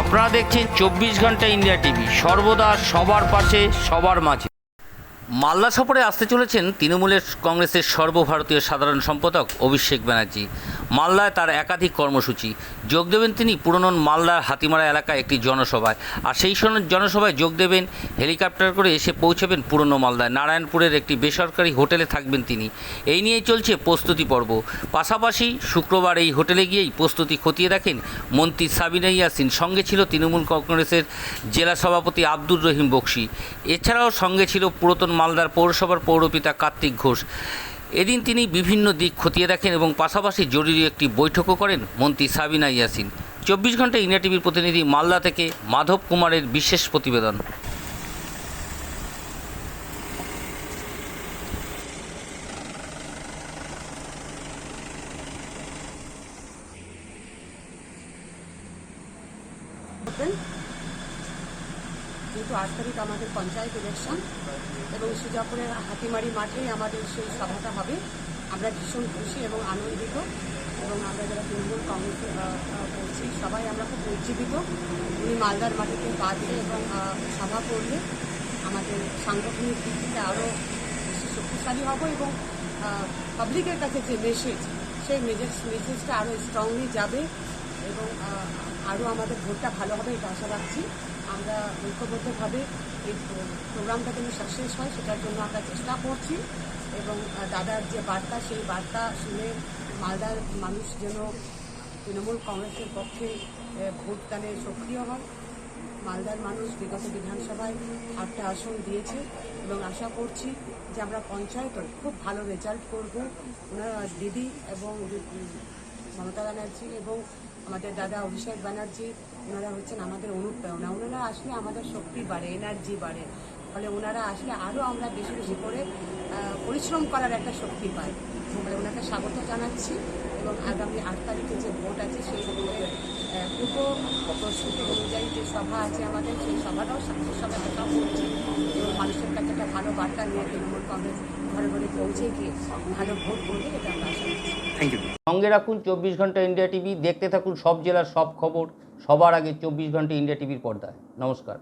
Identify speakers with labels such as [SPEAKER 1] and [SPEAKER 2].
[SPEAKER 1] আপনারা দেখছেন চব্বিশ ঘণ্টা ইন্ডিয়া টিভি। সর্বদা সবার পাশে, সবার মাঝে। মালদা সফরে আসতে চলেছেন তৃণমূলের কংগ্রেসের সর্বভারতীয় সাধারণ সম্পাদক অভিষেক ব্যানার্জি। মালদায় তার একাধিক কর্মসূচি। যোগ দেবেন তিনি পুরনো মালদার হাতিমারা এলাকায় একটি জনসভায়। আর সেই জনসভায় যোগ দেবেন হেলিকপ্টার করে এসে পৌঁছবেন পুরনো মালদায়। নারায়ণপুরের একটি বেসরকারি হোটেলে থাকবেন তিনি। এই নিয়েই চলছে প্রস্তুতি পর্ব। পাশাপাশি শুক্রবার এই হোটেলে গিয়েই প্রস্তুতি খতিয়ে দেখেন মন্ত্রী সাবিনা ইয়াসিন। সঙ্গে ছিল তৃণমূল কংগ্রেসের জেলা সভাপতি আব্দুর রহিম বক্সি। এছাড়াও সঙ্গে ছিল পুরাতন মালদার পৌরসভার পৌরপিতা কার্তিক ঘোষ। এদিন তিনি বিভিন্ন দিক খতিয়ে দেখেন এবং পাশাপাশি জরুরি একটি বৈঠকও করেন মন্ত্রী সাবিনা ইয়াসিন। চব্বিশ ঘণ্টা ইন্ডিয়া টিভির প্রতিনিধি মালদা থেকে মাধব কুমারের বিশেষ প্রতিবেদন।
[SPEAKER 2] করবেন যেহেতু আট তারিখ আমাদের পঞ্চায়েত ইলেকশন এবং সুজাপুরের হাতিমারি মাঠেই আমাদের সেই সভাটা হবে। আমরা ভীষণ খুশি এবং আনন্দিত, এবং আমরা যারা তৃণমূল কংগ্রেসে করছি, সবাই আমরা খুব উজ্জীবিত। উনি মালদার মাটিতে পা দিয়ে এবং সভা করলে আমাদের সাংগঠনিক দিক থেকে আরও বেশি শক্তিশালী হব এবং পাবলিকের কাছে যে মেসেজ সেই মেসেজ মেসেজটা আরও স্ট্রংলি যাবে এবং আরও আমাদের ভোটটা ভালো হবে এটা আশা রাখছি। আমরা ঐক্যবদ্ধভাবে এই প্রোগ্রামটা যেন সাকসেস হয়, সেটার জন্য আমরা চেষ্টা করছি। এবং দাদার যে বার্তা, সেই বার্তা শুনে মালদার মানুষ যেন তৃণমূল কংগ্রেসের পক্ষে ভোটদানে সক্রিয় হয় মালদার মানুষ বিগত বিধানসভায় আটটা আসন দিয়েছে এবং আশা করছি যে আমরা পঞ্চায়েতে খুব ভালো রেজাল্ট করব। ওনারা দিদি এবং মমতা ব্যানার্জি এবং আমাদের দাদা অভিষেক ব্যানার্জি ওনারা হচ্ছেন আমাদের অনুপ্রেরণা। ওনারা আসলে আমাদের শক্তি বাড়ে এনার্জি বাড়ে। ফলে ওনারা আসলে আরও আমরা বেশি বেশি করে পরিশ্রম করার একটা শক্তি পাই ফলে ওনাকে স্বাগত জানাচ্ছি এবং আগামী আট তারিখে যে ভোট আছে, সেই ভোটের পূর্ব প্রস্তুতি অনুযায়ী যে সভা আছে আমাদের, সেই সভাটাও সভা আশা করছি এবং মানুষের কাছে একটা ভালো বার্তা নিয়ে তৃণমূল কংগ্রেস ঘরে ঘরে পৌঁছে গিয়ে ভালো ভোট করবে, এটা আমরা আশা করছি।
[SPEAKER 3] থ্যাংক ইউ
[SPEAKER 1] সঙ্গে রাখুন চব্বিশ ঘণ্টা ইন্ডিয়া টিভি দেখতে থাকুন সব জেলার সব খবর, সবার আগে চব্বিশ ঘণ্টা ইন্ডিয়া টিভির পর্দায়। নমস্কার।